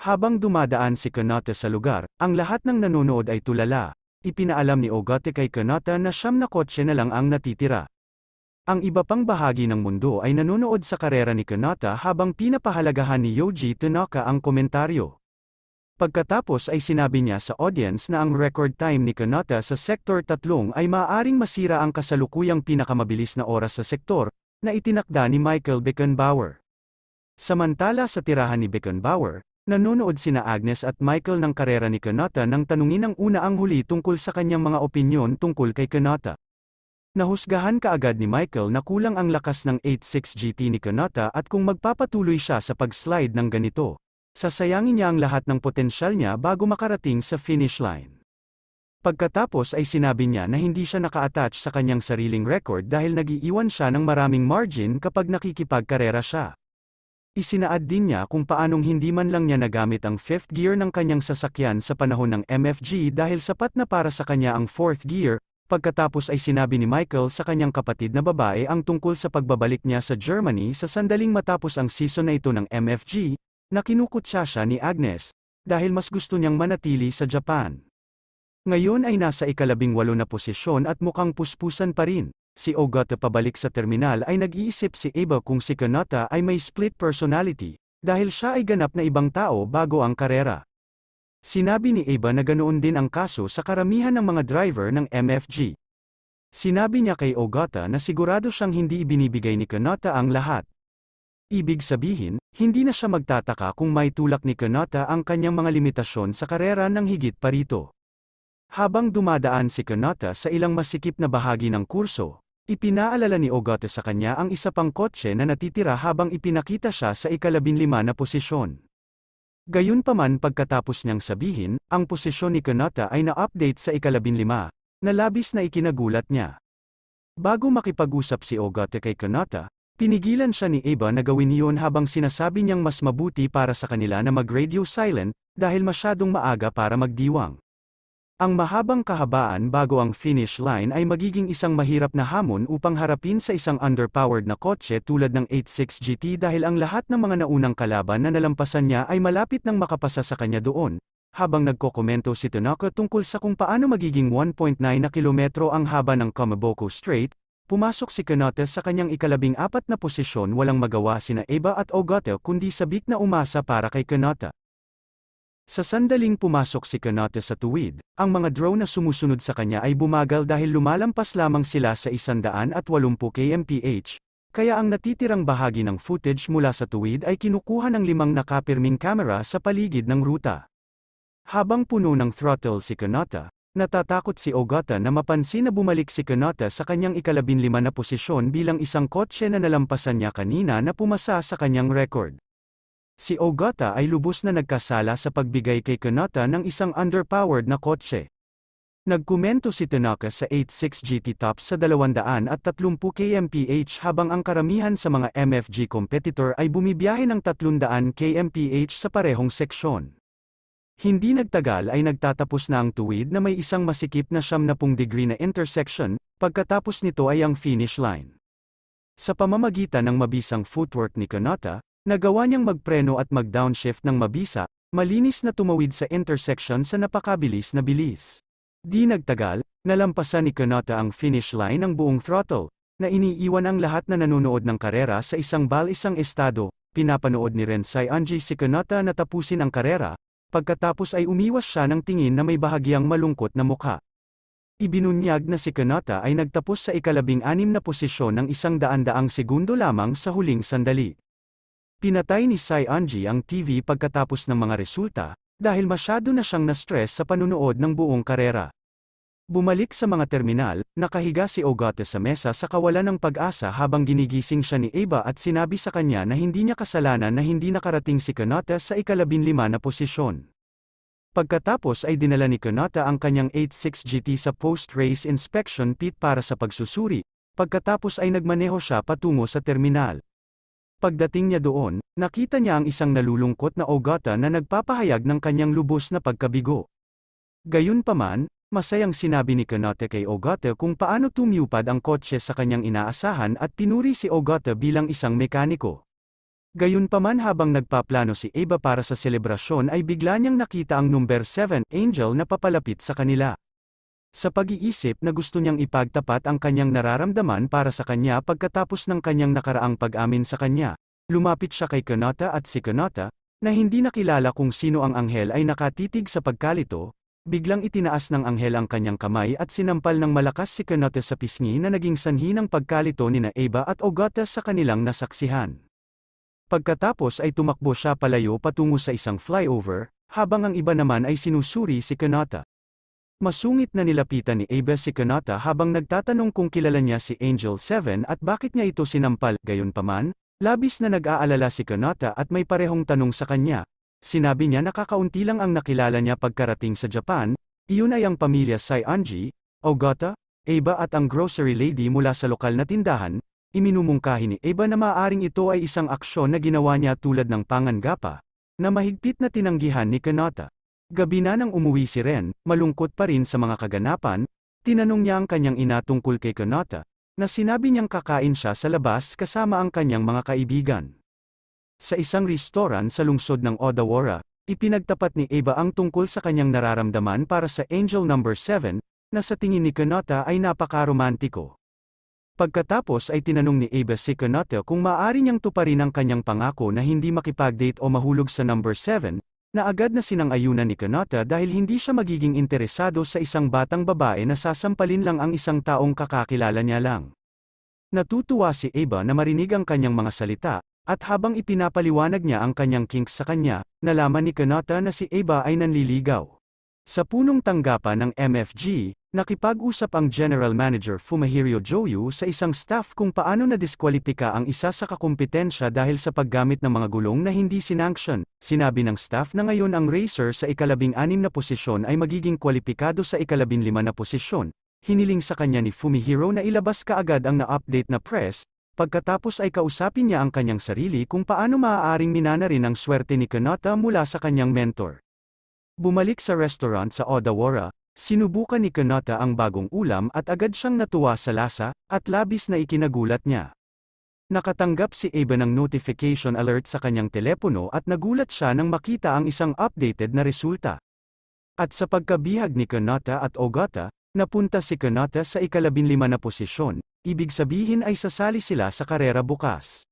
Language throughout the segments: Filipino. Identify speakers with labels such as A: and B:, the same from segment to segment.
A: Habang dumadaan si Kanata sa lugar, ang lahat ng nanonood ay tulala. Ipinaalam ni Ogata kay Kanata na siyam na kotse na lang ang natitira. Ang iba pang bahagi ng mundo ay nanonood sa karera ni Kanata habang pinapahalagahan ni Yoji Tanaka ang komentaryo. Pagkatapos ay sinabi niya sa audience na ang record time ni Kanata sa Sektor 3 ay maaaring masira ang kasalukuyang pinakamabilis na oras sa sektor, na itinakda ni Michael Beckenbauer. Samantala sa tirahan ni Beckenbauer, nanonood sina Agnes at Michael ng karera ni Kanata nang tanungin ng una ang huli tungkol sa kanyang mga opinyon tungkol kay Kanata. Nahusgahan kaagad ni Michael na kulang ang lakas ng 86 GT ni Kanata at kung magpapatuloy siya sa pag-slide ng ganito, sasayangin niya ang lahat ng potensyal niya bago makarating sa finish line. Pagkatapos ay sinabi niya na hindi siya naka-attach sa kanyang sariling record dahil nagiiwan siya ng maraming margin kapag nakikipagkarera siya. Isinaad din niya kung paanong hindi man lang niya nagamit ang fifth gear ng kanyang sasakyan sa panahon ng MFG dahil sapat na para sa kanya ang fourth gear, pagkatapos ay sinabi ni Michael sa kanyang kapatid na babae ang tungkol sa pagbabalik niya sa Germany sa sandaling matapos ang season na ito ng MFG, na kinukutsa siya ni Agnes, dahil mas gusto niyang manatili sa Japan. Ngayon ay nasa ikalabing walo na posisyon at mukhang puspusan pa rin. Si Ogata pabalik sa terminal ay nag-iisip si Eva kung si Kanata ay may split personality, dahil siya ay ganap na ibang tao bago ang karera. Sinabi ni Eva na ganoon din ang kaso sa karamihan ng mga driver ng MFG. Sinabi niya kay Ogata na sigurado siyang hindi ibinibigay ni Kanata ang lahat. Ibig sabihin, hindi na siya magtataka kung may tulak ni Kanata ang kanyang mga limitasyon sa karera ng higit pa rito. Habang dumadaan si Kanata sa ilang masikip na bahagi ng kurso, ipinaalala ni Ogata sa kanya ang isa pang kotse na natitira habang ipinakita siya sa ikalabinlima na posisyon. Gayunpaman pagkatapos niyang sabihin, ang posisyon ni Kanata ay na-update sa ikalabinlima, na labis na ikinagulat niya. Bago makipag-usap si Ogata kay Kanata, pinigilan siya ni Eva na gawin iyon habang sinasabi niyang mas mabuti para sa kanila na mag-radio silent, dahil masyadong maaga para magdiwang. Ang mahabang kahabaan bago ang finish line ay magiging isang mahirap na hamon upang harapin sa isang underpowered na kotse tulad ng 86 GT dahil ang lahat ng mga naunang kalaban na nalampasan niya ay malapit nang makapasa sa kanya doon. Habang nagkokomento si Tanaka tungkol sa kung paano magiging 1.9 na kilometro ang haba ng Kamaboko Strait, pumasok si Kanata sa kanyang ikalabing apat na posisyon walang magawa sina Eba at Ogata kundi sabik na umasa para kay Kanata. Sa sandaling pumasok si Kanata sa tuwid, ang mga drone na sumusunod sa kanya ay bumagal dahil lumalampas lamang sila sa 180 kmph, kaya ang natitirang bahagi ng footage mula sa tuwid ay kinukuha ng limang nakapirming kamera sa paligid ng ruta. Habang puno ng throttle si Kanata, natatakot si Ogata na mapansin na bumalik si Kanata sa kanyang ikalabinlima na posisyon bilang isang kotse na nalampasan niya kanina na pumasa sa kanyang record. Si Ogata ay lubos na nagkasala sa pagbigay kay Kanata ng isang underpowered na kotse. Nagkomento si Tanaka sa 86 GT Top sa 230 kmph habang ang karamihan sa mga MFG competitor ay bumibiyahe ng 300 kmph sa parehong seksyon. Hindi nagtagal ay nagtatapos na ang tuwid na may isang masikip na 70 degree na intersection, pagkatapos nito ay ang finish line. Sa pamamagitan ng mabisang footwork ni Kanata, Nagawa niyang magpreno at mag-downshift ng mabisa, malinis na tumawid sa intersection sa napakabilis na bilis. Di nagtagal, nalampasan ni Kanata ang finish line ng buong throttle, na iniiwan ang lahat na nanonood ng karera sa isang bal-isang estado, pinapanood ni Rensai Anji si Kanata na tapusin ang karera, pagkatapos ay umiwas siya ng tingin na may bahagyang malungkot na mukha. Ibinunyag na si Kanata ay nagtapos sa ikalabing anim na posisyon ng isang daan-daang segundo lamang sa huling sandali. Pinatay ni Sai Anji ang TV pagkatapos ng mga resulta, dahil masyado na siyang na-stress sa panunood ng buong karera. Bumalik sa mga terminal, nakahiga si Ogata sa mesa sa kawalan ng pag-asa habang ginigising siya ni Eva at sinabi sa kanya na hindi niya kasalanan na hindi nakarating si Kanata sa ikalabinlima na posisyon. Pagkatapos ay dinala ni Kanata ang kanyang 86 GT sa post-race inspection pit para sa pagsusuri, pagkatapos ay nagmaneho siya patungo sa terminal. Pagdating niya doon, nakita niya ang isang nalulungkot na Ogata na nagpapahayag ng kanyang lubos na pagkabigo. Gayunpaman, masayang sinabi ni Kanate kay Ogata kung paano tumiupad ang kotse sa kanyang inaasahan at pinuri si Ogata bilang isang mekaniko. Gayunpaman habang nagpaplano si Eva para sa selebrasyon ay bigla niyang nakita ang number 7 angel na papalapit sa kanila. Sa pag-iisip na gusto niyang ipagtapat ang kanyang nararamdaman para sa kanya pagkatapos ng kanyang nakaraang pag-amin sa kanya, lumapit siya kay Kanata at si Kanata, na hindi nakilala kung sino ang anghel ay nakatitig sa pagkalito, biglang itinaas ng anghel ang kanyang kamay at sinampal ng malakas si Kanata sa pisngi na naging sanhi ng pagkalito ni na at Ogata sa kanilang nasaksihan. Pagkatapos ay tumakbo siya palayo patungo sa isang flyover, habang ang iba naman ay sinusuri si Kanata. Masungit na nilapitan ni Eva si Kanata habang nagtatanong kung kilala niya si Angel 7 at bakit niya ito sinampal, gayunpaman, labis na nag-aalala si Kanata at may parehong tanong sa kanya. Sinabi niya nakakaunti lang ang nakilala niya pagkarating sa Japan, iyon ay ang pamilya Sai Anji, Ogata, Eva at ang grocery lady mula sa lokal na tindahan, Iminumungkahi ni Eva na maaaring ito ay isang aksyon na ginawa niya tulad ng pangangapa, na mahigpit na tinanggihan ni Kanata. Gabi na nang umuwi si Ren, malungkot pa rin sa mga kaganapan, tinanong niya ang kanyang ina tungkol kay Kanata, na sinabi niyang kakain siya sa labas kasama ang kanyang mga kaibigan. Sa isang restoran sa lungsod ng Odawara, ipinagtapat ni Eva ang tungkol sa kanyang nararamdaman para sa Angel Number 7, na sa tingin ni Kanata ay napakaromantiko. Pagkatapos ay tinanong ni Eva si Kanata kung maaari niyang tuparin ang kanyang pangako na hindi makipag-date o mahulog sa number 7, na agad na sinang-ayunan ni Kanata dahil hindi siya magiging interesado sa isang batang babae na sasampalin lang ang isang taong kakakilala niya lang. Natutuwa si Eva na marinig ang kanyang mga salita, at habang ipinapaliwanag niya ang kanyang kinks sa kanya, nalaman ni Kanata na si Eva ay nanliligaw. Sa punong tanggapan ng MFG, nakipag-usap ang General Manager Fumahiro Joyu sa isang staff kung paano na-diskwalipika ang isa sa kakumpetensya dahil sa paggamit ng mga gulong na hindi sinanction. Sinabi ng staff na ngayon ang racer sa ikalabing anim na posisyon ay magiging kwalipikado sa ikalabing lima na posisyon. Hiniling sa kanya ni Fumihiro na ilabas kaagad ang na-update na press, pagkatapos ay kausapin niya ang kanyang sarili kung paano maaaring minana rin ang swerte ni Kanata mula sa kanyang mentor. Bumalik sa restaurant sa Odawara, sinubukan ni Kanata ang bagong ulam at agad siyang natuwa sa lasa, at labis na ikinagulat niya. Nakatanggap si Eva ng notification alert sa kanyang telepono at nagulat siya nang makita ang isang updated na resulta. At sa pagkabihag ni Kanata at Ogata, napunta si Kanata sa ikalabinlima na posisyon, ibig sabihin ay sasali sila sa karera bukas.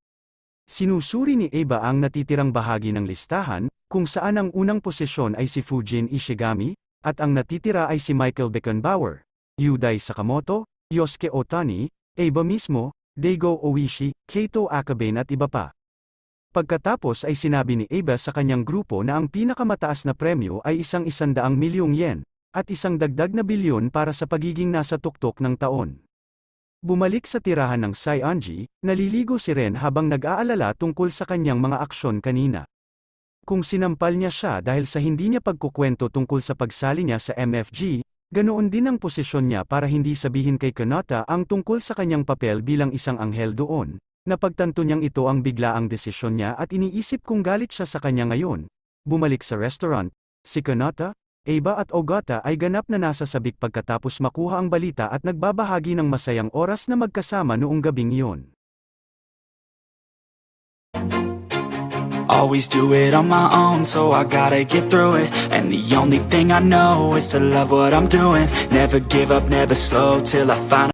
A: Sinusuri ni Eva ang natitirang bahagi ng listahan, kung saan ang unang posisyon ay si Fujin Ishigami, at ang natitira ay si Michael Beckenbauer, Yudai Sakamoto, Yosuke Otani, Eva mismo, Daigo Oishi, Keito Akaben at iba pa. Pagkatapos ay sinabi ni Eva sa kanyang grupo na ang pinakamataas na premyo ay isang isandaang milyong yen, at isang dagdag na bilyon para sa pagiging nasa tuktok ng taon. Bumalik sa tirahan ng Sai Anji, naliligo si Ren habang nag-aalala tungkol sa kanyang mga aksyon kanina. Kung sinampal niya siya dahil sa hindi niya pagkukwento tungkol sa pagsali niya sa MFG, ganoon din ang posisyon niya para hindi sabihin kay Kanata ang tungkol sa kanyang papel bilang isang anghel doon. Napagtanto niyang ito ang biglaang desisyon niya at iniisip kung galit siya sa kanya ngayon. Bumalik sa restaurant, si Kanata, Eva at Ogata ay ganap na nasa sabik pagkatapos makuha ang balita at nagbabahagi ng masayang oras na magkasama noong gabing iyon.
B: Always do it on my own, so I gotta get through it. And the only thing I know is to love what I'm doing. Never give up, never slow till I find